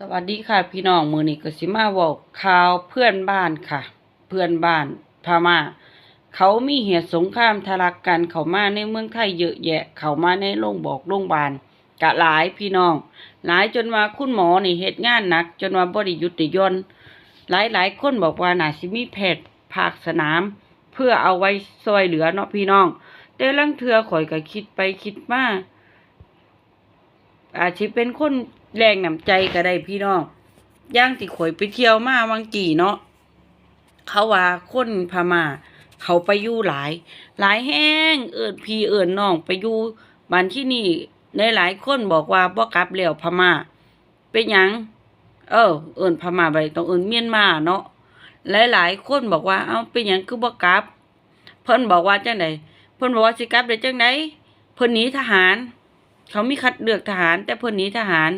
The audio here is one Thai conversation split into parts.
สวัสดีค่ะ พี่น้องมือนี้ก็สิมาเว้าข่าวเพื่อนบ้านค่ะ เพื่อนบ้านพม่า เขามีเหตุสงครามทะลักกันเขามาในเมืองไทยเยอะแยะ เขามาในโรงบอกโรงพยาบาลกะหลายพี่น้อง หลายจนว่าคุณหมอนี่เฮ็ดงานหนัก จนว่าบ่ได้หยุดได้หย่อนหลายหลายคนบอกว่าน่าสิมีแพทย์ภาคสนาม เพื่อเอาไว้ช่วยเหลือเนาะพี่น้อง แต่ลังเทือข่อยก็คิดไปคิดมาอาจสิเป็นคน แรงน้ำใจก็ได้พี่น้องย่างที่ข่อยไปเที่ยวมาวังกี่เนาะเขาว่าคนพม่า เขาไปอยู่หลาย หลายแห้ง เอิญพี่เอิญน้องไปอยู่บ้านที่นี่ในหลายคนบอกว่าบ่กลับแล้วพม่า เป็นหยัง เออ เอิญพม่าไปต้องเอิญเมียนมาเนาะหลายหลายคนบอกว่า เอ้าเป็นหยังคือบ่กลับ เพิ่นบอกว่าจังไดเพิ่นบอกว่าสิกลับได้จังไดเพิ่นหนีทหาร เขามีคัดเลือกทหาร แต่เพิ่อนนี้ทหาร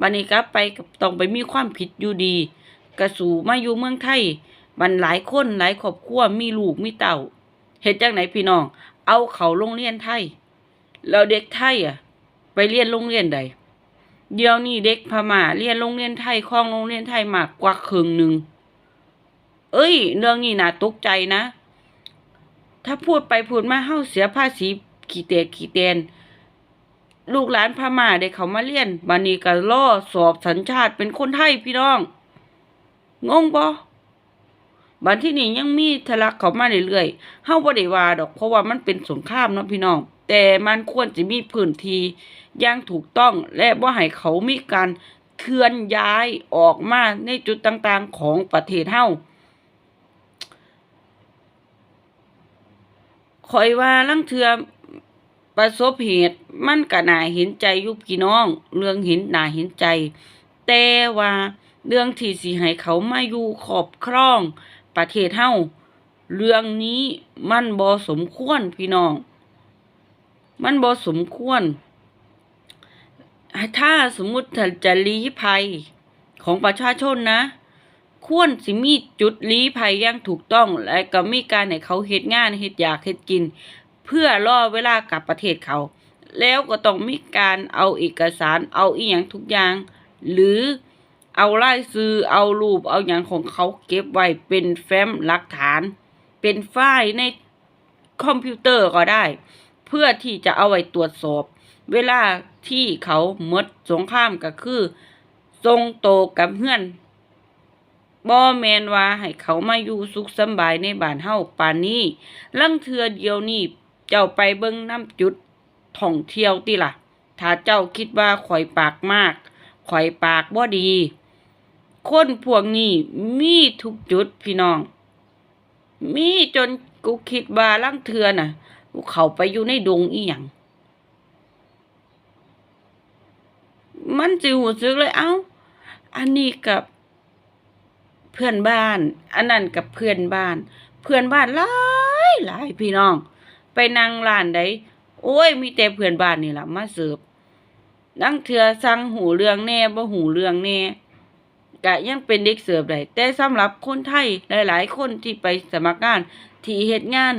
บัดนี้กลับไปก็ต้องไปมีความผิดอยู่ดี กระสูมาอยู่เมืองไทยบันหลายคนหลายครอบครัวมีลูกมีเต่าเฮ็ดจังไหนพี่น้อง เอาเขาโรงเรียนไทยแล้วเด็กไทยอะ ไปเรียนโรงเรียนใด เดี๋ยวนี้เด็กพม่าเรียนโรงเรียนไทยครองโรงเรียนไทยมากกว่าครึ่งหนึ่งเอ้ย เรื่องนี้น่าตกใจนะ ถ้าพูดไปพูดมาเฮาเสียภาษีขี้เตกขี้เตน ลูกหลานพม่าได้เขามาเรียนบันนี้ก็ล่อสอบสัญชาติเป็นคนไทยพี่น้อง งงบ่บันที่นี่ยังมีทะลักเข้ามาเรื่อยๆเฮาบ่ได้ว่าดอก เพราะว่ามันเป็นสงครามเนาะพี่น้อง แต่มันควรจะมีพื้นที่อย่างถูกต้องและบ่ให้เขามีการเคลื่อนย้ายออกมาในจุดต่างๆของประเทศเฮาคอยว่าลังเทือประสบเหตุ มันก็น่าเห็นใจยุพี่น้อง เรื่องเห็นน่าเห็นใจ แต่ว่าเรื่องที่สิให้เขามาอยู่ขอบครอง ประเทศเฮาเรื่องนี้มันบ่สมควรพี่น้อง มันบ่สมควร ถ้าสมมุติจะลี้ภัยของประชาชนนะ ควรสิมีจุดลี้ภัยอย่างถูกต้อง และก็มีการให้เขาเฮ็ดงานเฮ็ดอยากเฮ็ดกิน เพื่อรอเวลากลับประเทศเขา แล้วก็ต้องมีการเอาเอกสารเอาอีหยังทุกอย่าง หรือเอารายซื้อเอารูปเอาอย่างของเขาเก็บไว้เป็นแฟ้มหลักฐาน เป็นไฟล์ในคอมพิวเตอร์ก็ได้ เพื่อที่จะเอาไว้ตรวจสอบ เวลาที่เขาหมดสงครามก็คือทรงโตกับเพื่อนบ่แมนว่าให้เขามาอยู่สุขสบายในบ้านเฮาปานนี้ ลังเทือเดียวนี้เจ้าไปเบิ่งน้ำจุด ท่องเที่ยวติล่ะ ถ้าเจ้าคิดว่าข่อยปากมาก ข่อยปากบ่ดี คนพวกนี้มีทุกจุดพี่น้อง มีจนกูคิดว่าลังเทือน่ะกูเข้าไปอยู่ในดงอีหยังมันจิหูซึกเลยเอ้า อันนี้กับเพื่อนบ้าน อันนั้นกับเพื่อนบ้าน เพื่อนบ้านหลายหลายพี่น้อง ไปนั่งร้านใด โอ้ย มีแต่เพื่อนบ้านนี่ล่ะมาเสิร์ฟนั่งเถื่อสั่งหูเรื่องแน่บ่หูเรื่องแน่กะยังเป็นเด็กเสิร์ฟได้แต่สำหรับคนไทยหลาย ๆ คนที่ไปสมัครงาน ที่เฮ็ดงาน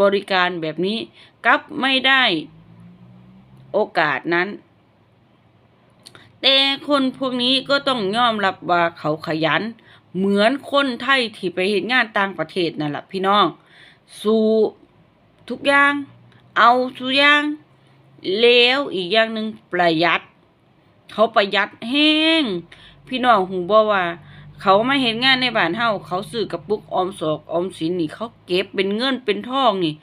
บริการแบบนี้กลับไม่ได้โอกาสนั้น แต่คนพวกนี้ก็ต้องยอมรับว่าเขาขยัน เหมือนคนไทยที่ไปเห็นงานต่างประเทศนั่นแหละพี่น้อง สู้ทุกอย่าง เอาทุอย่างแล้วอีกอย่างหนึ่งประหยัด เขาประหยัดแห้ง พี่น้องหูบ่ว่า เขามาเห็นงานในบ้านเฮาเขาซื้อกระปุกออมศอกออมสินนี่ เขาเก็บเป็นเงินเป็นทองนี่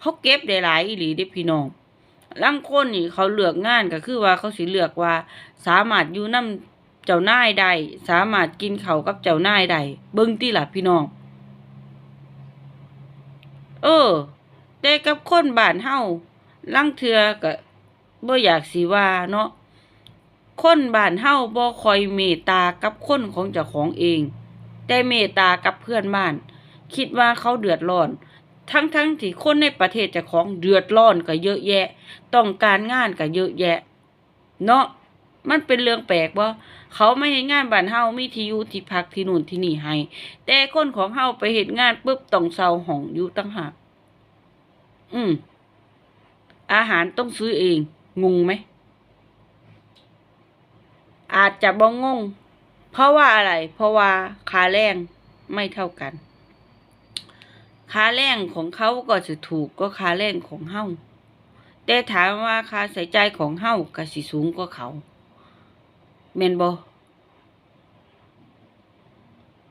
เขาเก็บได้หลายอีหลีเด้พี่น้องลางคนนี่เขาเลือกงานก็คือว่าเขาสิเลือกว่า สามารถอยู่นำเจ้านายได้สามารถกินเขากับเจ้านายได้เบิ่งติล่ะพี่น้อง เออ แต่กับคนบ้านเฮาลังเทือก็บ่อยากสิว่าเนาะคนบ้านเฮาบ่ค่อยเมตตากับคนของเจ้าของเอง แต่เมตตากับเพื่อนบ้าน คิดว่าเขาเดือดร้อน ทั้งๆทที่คนในประเทศเจ้าของเดือดร้อนก็เยอะแยะ ต้องการงานก็เยอะแยะ เนาะมันเป็นเรื่องแปลกบ่เขาไม่เฮ็ดงานบ้านเฮามีที่อยู่ที่พักที่นู่นที่นี่ให้ แต่คนของเฮาไปเฮ็ดงานปุ๊บต้องเซาห้องอยู่ตั้งหาก อืม อาหารต้องซื้อเอง งงไหม อาจจะบ่งง เพราะว่าอะไร เพราะว่าค่าแรงไม่เท่ากัน ค่าแรงของเขาก็จะถูกก็ค่าแรงของเฮาแต่ถามว่าค่าใช้จ่ายของเฮาก็สิสูงกว่าเขาแม่นบ่